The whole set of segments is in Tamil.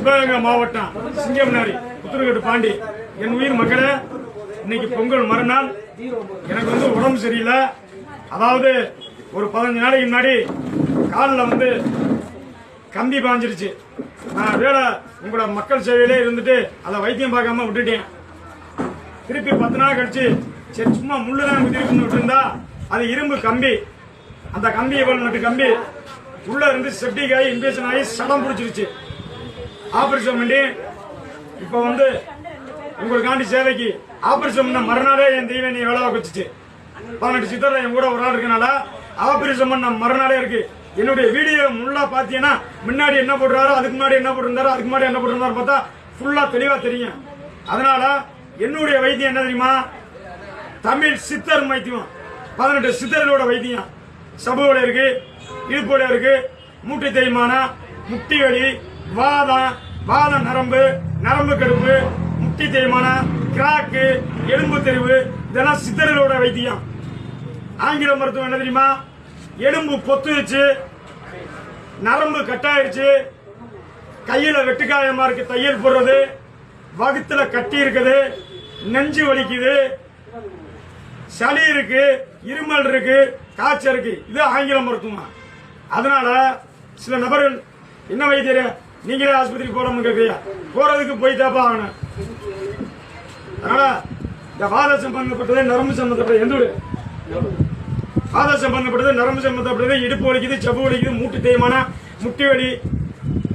சிவகங்கை மாவட்டம் சிங்கம்னாரி புத்தூர்கட்டு பாண்டி. என் உயிர் மக்களே இன்னைக்கு பொங்கல் மறுநாள். எனக்கு வந்து உடம்பு சரியில்லை. அதாவது ஒரு பதினஞ்சு நாளைக்கு முன்னாடி காலில் வந்து கம்பி பாஞ்சிருச்சு. நான் வேலை உங்களோட மக்கள் சேவையிலே இருந்துட்டு அதை வைத்தியம் பார்க்காம விட்டுட்டேன். திருப்பி பத்து நாள் கழிச்சு சரி சும்மா முள்ளு தான் குத்திருக்குன்னு விட்டுருந்தா அது இரும்பு கம்பி. அந்த கம்பி எவ்வளோ நட்டு கம்பி. உள்ள இருந்து செப்டிக் ஆகி இன்ஃபெக்ஷன் ஆகி சடம் பிடிச்சிருச்சு. ஆபரேஷன் பண்ணி இப்போ வந்து உங்களுக்காண்டி சேவைக்கு ஆபரேஷன் பண்ண மறுநாளே என் தெய்வம் நீ வேலை வச்சுச்சு பதினெட்டு சித்தர் என் கூட ஒரு ஆள் இருக்கனால ஆபரேஷன் பண்ண மறுநாளே இருக்கு. என்னுடைய வீடியோ முள்ளா பாத்தீங்கன்னா முன்னாடி என்ன போடுறாரோ அதுக்கு முன்னாடி என்ன போட்டிருந்தாரோ அதுக்கு முன்னாடி என்ன போட்டிருந்தாரோ பார்த்தா ஃபுல்லா தெளிவா தெரியும். அதனால என்னுடைய வைத்தியம் என்ன தெரியுமா? தமிழ் சித்தர் வைத்தியம் பதினெட்டு சித்தர்களோட வைத்தியம். சபுவோட இருக்கு இடுப்போட இருக்கு மூட்டை தேய்மானம் முட்டி வலி வாதம் வாத நரம்பு நரம்பு கடுப்பு முட்டி தேய்மானம் கிராக்கு எலும்பு தெரிவு இதெல்லாம் சித்தர்களோட வைத்தியம். ஆங்கில மருத்துவம் என்ன தெரியுமா? எலும்பு பொத்துச்சு நரம்பு கட்டாயிருச்சு கையில வெட்டுக்காயமா இருக்கு தையல் போடுறது வகுத்துல கட்டி இருக்குது நெஞ்சு வலிக்குது சளி இருக்கு இருமல் இருக்கு காய்ச்சல் இருக்கு. இது ஆங்கில மருத்துவம்? அதனால சில நபர்கள் என்ன வைத்தியர்? நீங்களே ஆஸ்பத்திரிக்கு போறோம்னு கேட்குறியா போறதுக்கு போய் தாப்பா ஆகணும் அதனால இந்த வாத சம்பந்தப்பட்டது நரம்பு சம்பந்தப்பட்டது. எந்த ஒரு வாத சம்பந்தப்பட்டது நரம்பு சம்பந்தப்பட்டது. இடுப்பு வலிக்குது செவ்வு வலிக்குது மூட்டு தேய்மான முட்டி வலி.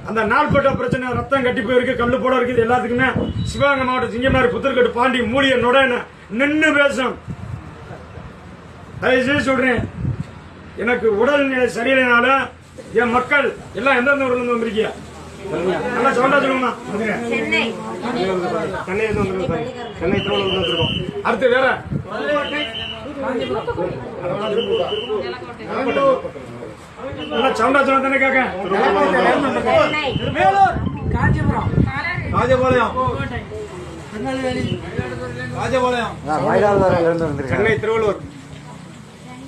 அந்த நாள்பட்ட பிரச்சனை ரத்தம் கட்டி போயிருக்கு கல்லு போட இருக்குது. எல்லாத்துக்குமே சிவகங்கை மாவட்டம் சிங்கமாரி புத்தர்கட்டு பாண்டி மூலிய நொடன நின்று பேசும். தயவுசெய்து சொல்றேன். எனக்கு உடல்நிலை சரியில்லைனால என் மக்கள் எல்லாம் எந்தெந்த ஊர்ல இருந்து வந்திருக்கியா நல்லா சவுண்டா சொல்லுங்கம்மா. சென்னை. சென்னை வந்திருக்கோம் சென்னை திருவள்ளூர் வந்திருக்கோம். அடுத்து வேற. நல்லா சவுண்டா சொல்ல தானே கேட்க வேலூர் காஞ்சிபுரம் ராஜபாளையம். ராஜபாளையம். சென்னை திருவள்ளூர்.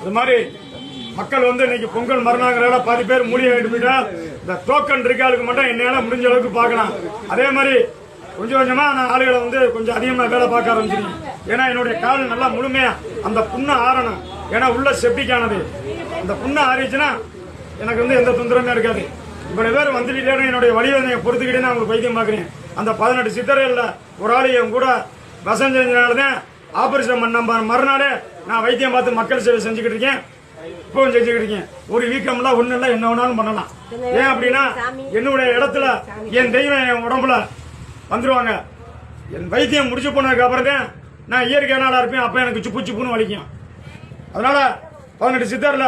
அது மாதிரி மக்கள் வந்து இன்னைக்கு பொங்கல் மறுநாங்கிறதால பாதி பேர் மூலிகை வாங்கிட்டு போயிட்டா இந்த டோக்கன் இருக்காளுக்கு மட்டும் என்னால முடிஞ்ச அளவுக்கு பார்க்கலாம். அதே மாதிரி கொஞ்சம் கொஞ்சமா நான் ஆளுகளை வந்து கொஞ்சம் அதிகமா வேலை பார்க்க ஆரம்பிச்சிருக்கேன். ஏன்னா என்னுடைய கால் நல்லா முழுமையா அந்த புண்ணு ஆறணும். ஏன்னா உள்ள செப்டிக்கானது அந்த புண்ணு ஆறிச்சுன்னா எனக்கு வந்து எந்த தொந்தரவுமே இருக்காது. இவ்வளவு பேர் வந்துட்டு என்னுடைய வழிவேதனையை பொறுத்துக்கிட்டே நான் உங்களுக்கு வைத்தியம் பார்க்குறேன். அந்த பதினெட்டு சித்தரையில் ஒரு ஆள் என் கூட வசம் செஞ்சனாலதான் ஆபரேஷன் பண்ண மறுநாளே நான் வைத்தியம் பார்த்து மக்கள் சேவை செஞ்சுக்கிட்டு இருக்கேன். இப்பவும் செஞ்சுக்கிட்டு இருக்கேன் ஒரு வீக்கம்ல ஒண்ணு இல்ல என்ன வேணாலும் பண்ணலாம். ஏன் அப்படின்னா என்னுடைய இடத்துல என் தெய்வம் என் உடம்புல வந்துருவாங்க. என் வைத்தியம் முடிச்சு போனதுக்கு அப்புறம் தான் நான் இயற்கையானால இருப்பேன் அப்ப எனக்கு சுப்பு சுப்புன்னு வலிக்கும். அதனால பதினெட்டு சித்தர்ல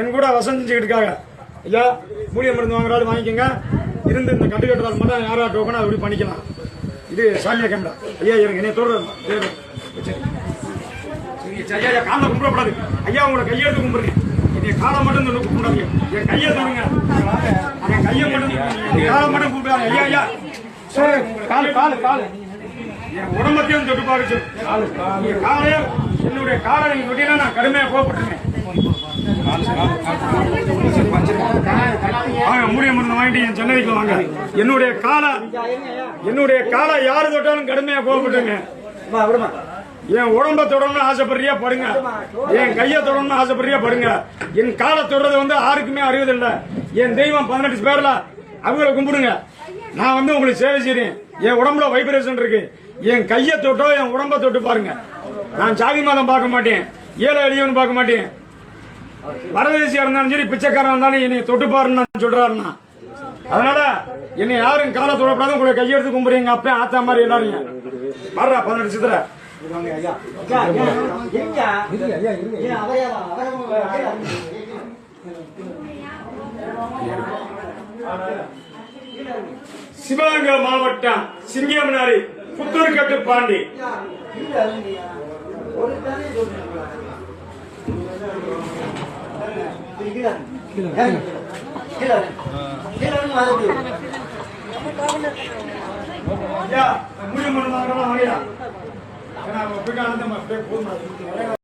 என் கூட வசம் செஞ்சுக்கிட்டு இருக்காங்க ஐயா மூலிகை மருந்து வாங்குறாலும் வாங்கிக்கோங்க. இருந்து இந்த கட்டு கட்டுறாரு மட்டும் யாரா டோக்கனா அப்படி பண்ணிக்கலாம். இது சாமியா கேமரா ஐயா இருங்க என்னைய தோடுறேன் ஐயா ஐயா காலை கும்பிடக்கூடாது. ஐயா உங்களை கையெழுத்து கும்பிடுறேன். என்னைய காலை மட்டும் கும்பிடாதீங்க. என் கையை தொடுங்க. என் கையை மட்டும் என் காலை மட்டும் கும்பிடாங்க ஐயா ஐயா. காலு காலு காலு. என் உடம்பத்தையும் தொட்டு பாருச்சு என் காலையே என்னுடைய காலை நீங்க தொட்டீங்கன்னா நான் கடுமையா கோபப்பட்டுருங்க வாங்க மூலிகை மருந்து வாங்கிட்டு என் சென்னைக்கு வாங்க. என்னுடைய காலை என்னுடைய காலை யாரு தொட்டாலும் கடுமையா கோபப்பட்டுங்க என் உடம்ப தொடரணும்னு ஆசைப்படுறியா? படுங்க என் கையை தொடரணும்னு ஆசைப்படுறியா? படுங்க என் காலை தொடறது வந்து யாருக்குமே அறிவதில்லை. என் தெய்வம் பதினெட்டு பேர்ல அவங்கள கும்பிடுங்க. நான் வந்து உங்களுக்கு சேவை செய்றேன். என் உடம்புல வைப்ரேஷன் இருக்கு. என் கையை தொட்டோ என் உடம்ப தொட்டு பாருங்க. நான் ஜாதி மதம் பார்க்க மாட்டேன். ஏழை எளியவன் பார்க்க மாட்டேன். வரதேசியா இருந்தாலும் சரி பிச்சைக்காரன் இருந்தாலும் என்னை தொட்டு பாருன்னு சொல்றாருன்னா அதனால என்னை யாரும் காலை தொடக்கூடாது உங்களை கையெடுத்து கும்பிடுறீங்க. அப்ப ஆத்தா மாதிரி எல்லாரும். வர்றா பதினெட்டு சித்திரை. சிவகங்கை மாவட்டம் சிங்கமனாரி புத்தூர்கட்டு பாண்டி. ஐயா முடிவு பண்ண வாங்கலாம் வாங்கயா ஏன்னா போயிட்டு போதும்